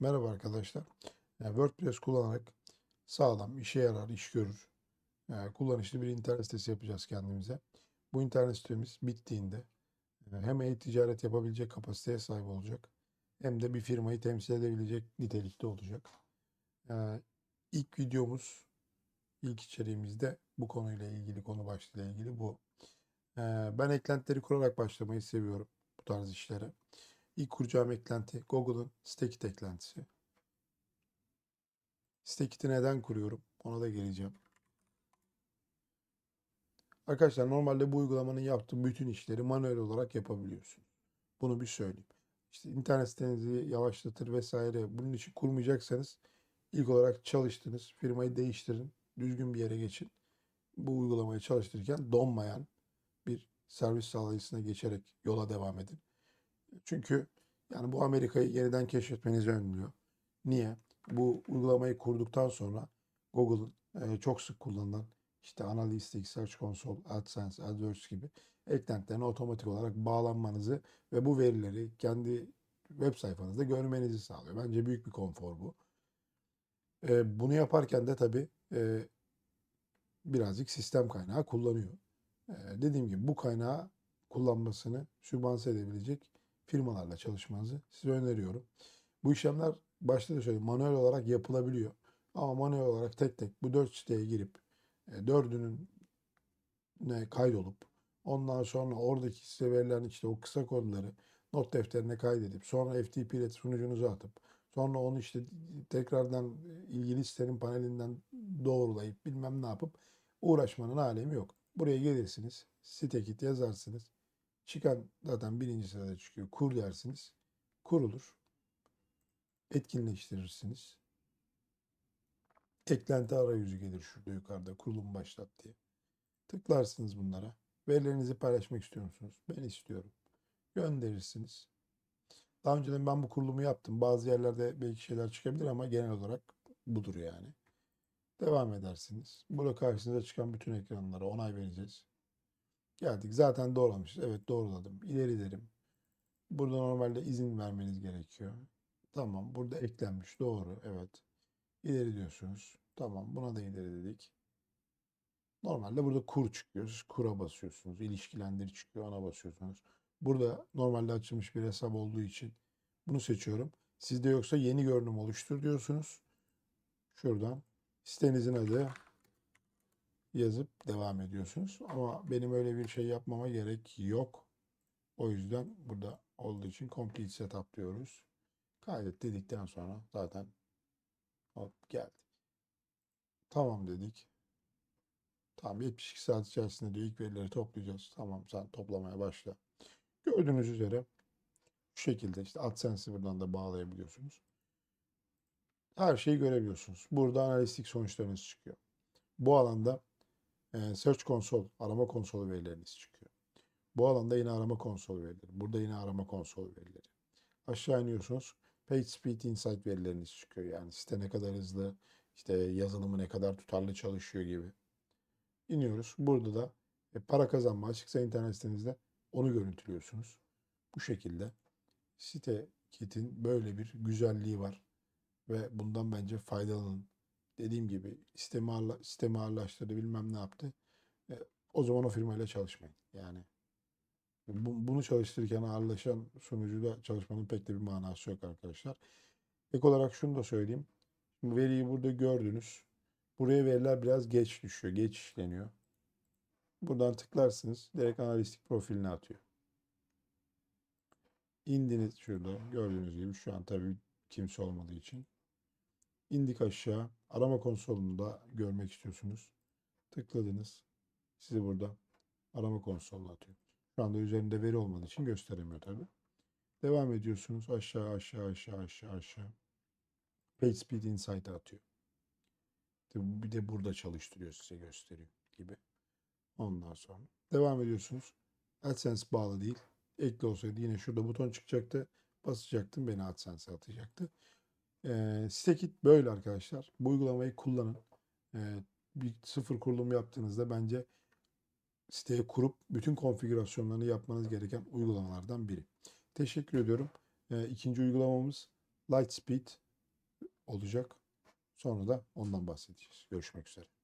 Merhaba arkadaşlar. Yani WordPress kullanarak sağlam, işe yarar, iş görür, e, kullanışlı bir internet sitesi yapacağız kendimize. Bu internet sitemiz bittiğinde e, hem e-ticaret yapabilecek kapasiteye sahip olacak hem de bir firmayı temsil edebilecek nitelikte olacak. E, İlk videomuz, ilk içeriğimizde bu konuyla ilgili, konu başlığıyla ilgili bu. E, Ben eklentileri kurarak başlamayı seviyorum bu tarz işlere. İlk kuracağım eklenti Google'ın Stekit eklentisi. Stekit'i neden kuruyorum? Ona da geleceğim. Arkadaşlar normalde bu uygulamanın yaptığı bütün işleri manuel olarak yapabiliyorsun. Bunu bir söyleyeyim. İşte internet sitenizi yavaşlatır vesaire. Bunun için kurmayacaksanız ilk olarak çalıştınız. Firmayı değiştirin. Düzgün bir yere geçin. Bu uygulamayı çalıştırırken donmayan bir servis sağlayıcısına geçerek yola devam edin. Çünkü yani bu Amerika'yı yeniden keşfetmenizi önlüyor. Niye? Bu uygulamayı kurduktan sonra Google'ın e, çok sık kullanılan işte Analytics, Search Console, AdSense, AdWords gibi eklentilerine otomatik olarak bağlanmanızı ve bu verileri kendi web sayfanızda görmenizi sağlıyor. Bence büyük bir konfor bu. E, bunu yaparken de tabii e, birazcık sistem kaynağı kullanıyor. E, dediğim gibi bu kaynağı kullanmasını sübvanse edebilecek firmalarla çalışmanızı size öneriyorum. Bu işlemler başta da söyledim manuel olarak yapılabiliyor. Ama manuel olarak tek tek bu dört siteye girip e, dördünün ne kaydolup ondan sonra oradaki size verilen işte o kısa kodları not defterine kaydedip sonra FTP ile sunucunuza atıp sonra onu işte tekrardan ilgili sitenin panelinden doğrulayıp bilmem ne yapıp uğraşmanın alemi yok. Buraya gelirsiniz, site kit yazarsınız. Çıkan zaten birinci sırada çıkıyor. Kur dersiniz. Kurulur. Etkinleştirirsiniz. Eklenti arayüzü gelir şurada yukarıda kurulum başlat diye. Tıklarsınız bunlara. Verilerinizi paylaşmak istiyor musunuz? Ben istiyorum. Gönderirsiniz. Daha önceden ben bu kurulumu yaptım. Bazı yerlerde belki şeyler çıkabilir ama genel olarak budur yani. Devam edersiniz. Burada karşınıza çıkan bütün ekranlara onay vereceğiz. Geldik. Zaten doğramışız. Evet doğruladım. İleri derim. Burada normalde izin vermeniz gerekiyor. Tamam. Burada eklenmiş. Doğru. Evet. İleri diyorsunuz. Tamam. Buna da ileri dedik. Normalde burada kur çıkıyor. Siz kura basıyorsunuz. İlişkilendir çıkıyor. Ona basıyorsunuz. Burada normalde açılmış bir hesap olduğu için bunu seçiyorum. Sizde yoksa yeni görünüm oluştur diyorsunuz. Şuradan sitenizin adı yazıp devam ediyorsunuz. Ama benim öyle bir şey yapmama gerek yok. O yüzden burada olduğu için complete setup diyoruz. Kaydet dedikten sonra zaten hop geldi. Tamam dedik. Tamam 72 saat içerisinde diyor ilk verileri toplayacağız. Tamam sen toplamaya başla. Gördüğünüz üzere şu şekilde işte AdSense'i buradan da bağlayabiliyorsunuz. Her şeyi görebiliyorsunuz. Burada analistik sonuçlarınız çıkıyor. Bu alanda Search Console, arama konsolu verileriniz çıkıyor. Bu alanda yine arama konsolu verileri. Burada yine arama konsolu verileri. Aşağı iniyorsunuz. Page Speed Insight verileriniz çıkıyor. Yani site ne kadar hızlı, işte yazılımı ne kadar tutarlı çalışıyor gibi. İniyoruz. Burada da e, para kazanma açıksa internet sitenizde onu görüntülüyorsunuz. Bu şekilde site kitin böyle bir güzelliği var ve bundan bence faydalanın. Dediğim gibi sistemi ağırlaştırdı bilmem ne yaptı. E, o zaman o firmayla çalışmayın. Yani bu, bunu çalıştırırken ağırlaşan sunucuda çalışmanın pek de bir manası yok arkadaşlar. Ek olarak şunu da söyleyeyim. Şimdi veriyi burada gördünüz. Buraya veriler biraz geç düşüyor. Geç işleniyor. Buradan tıklarsınız. Direkt analistik profiline atıyor. İndiniz şurada. Gördüğünüz gibi şu an tabii kimse olmadığı için. İndik aşağı. Arama konsolunda görmek istiyorsunuz. Tıkladınız. Sizi burada arama konsoluna atıyor. Şu anda üzerinde veri olmadığı için gösteremiyor tabii. Devam ediyorsunuz. Aşağı aşağı aşağı aşağı aşağı. PageSpeed Insight'a atıyor. Bir de burada çalıştırıyor size gösteriyor gibi. Ondan sonra devam ediyorsunuz. AdSense bağlı değil. Ekli olsaydı yine şurada buton çıkacaktı. Basacaktım beni AdSense'e atacaktı. Ee, Stekit böyle arkadaşlar. Bu uygulamayı kullanın. Ee, bir sıfır kurulum yaptığınızda bence siteye kurup bütün konfigürasyonlarını yapmanız gereken uygulamalardan biri. Teşekkür ediyorum. Ee, ikinci uygulamamız Lightspeed. olacak. Sonra da ondan bahsedeceğiz. Görüşmek üzere.